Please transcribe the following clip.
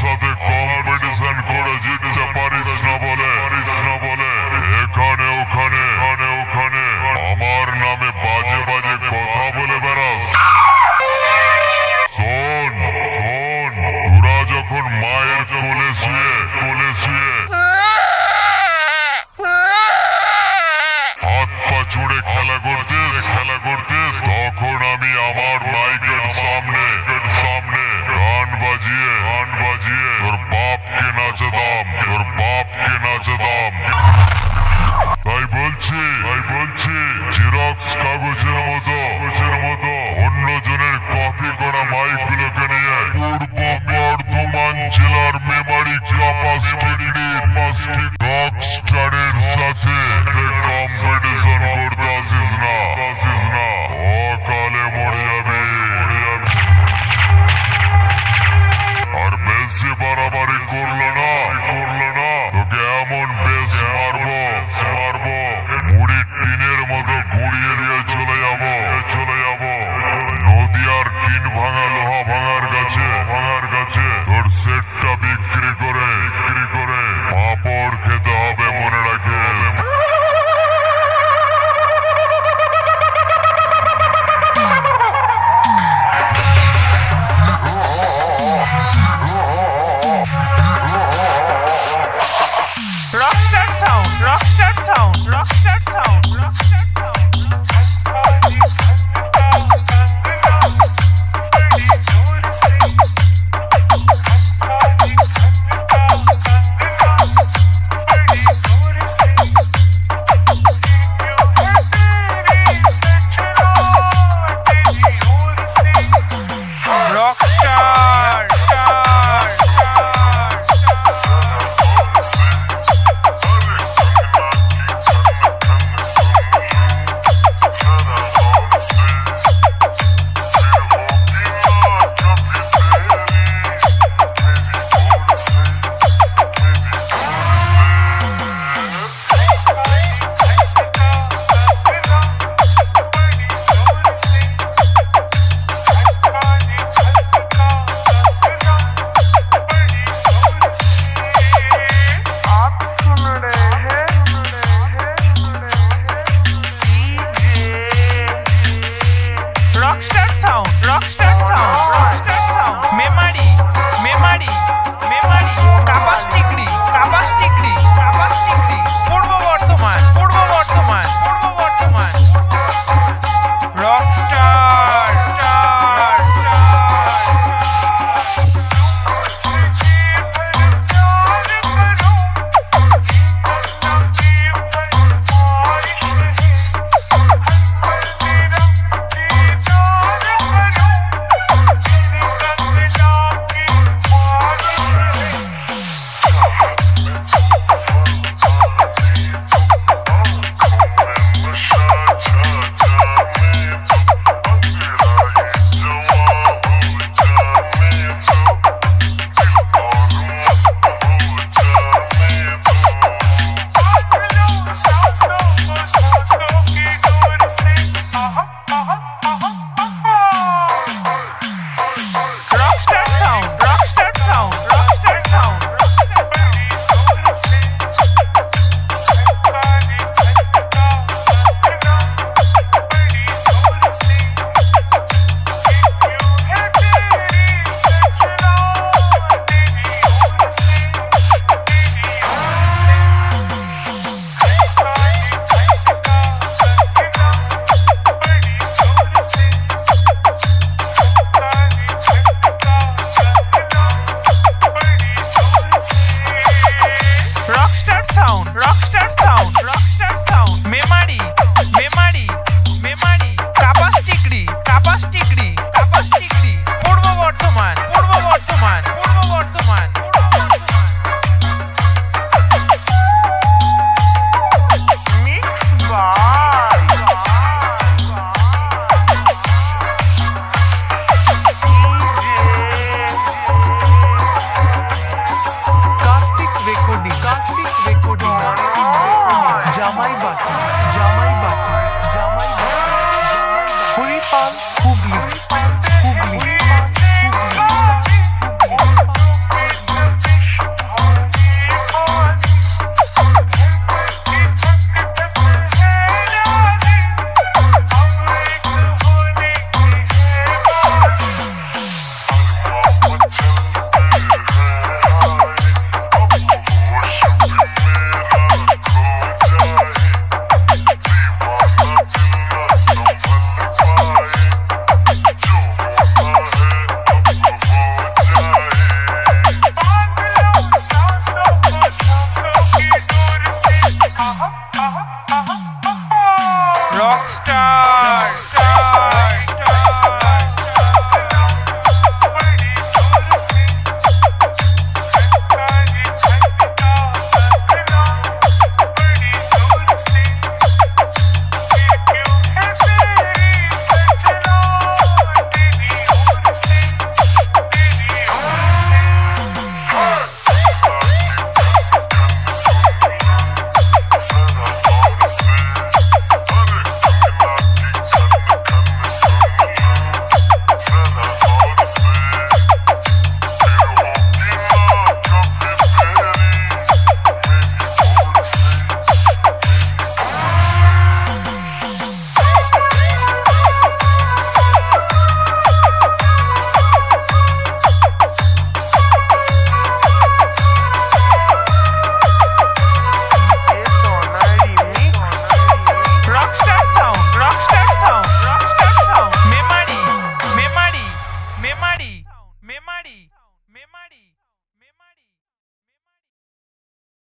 সাথে কম্পিটিশন করে জিততে পারিস না বলে। না বলে এখানে, ওখানে ওখানে ওখানে। আমার নামে বাজে বাজে কথা বলে বেড়াস। শোন শোন তোরা যখন মায়ের কোলে শুয়ে কোলে শুয়ে হাত পা চুড়ে খেলা করতিস খেলা করতিস, তখন আমি আমার মাইকের সামনে সামনে বাজিয়ে গান বাজিয়ে তোর বাপকে নাচতাম তোর বাপকে নাচতাম তাই বলছি তাই বলছি জেরক্স কাগজের acertar. મેમાડી મેમાડી મેમાડી કાપાસની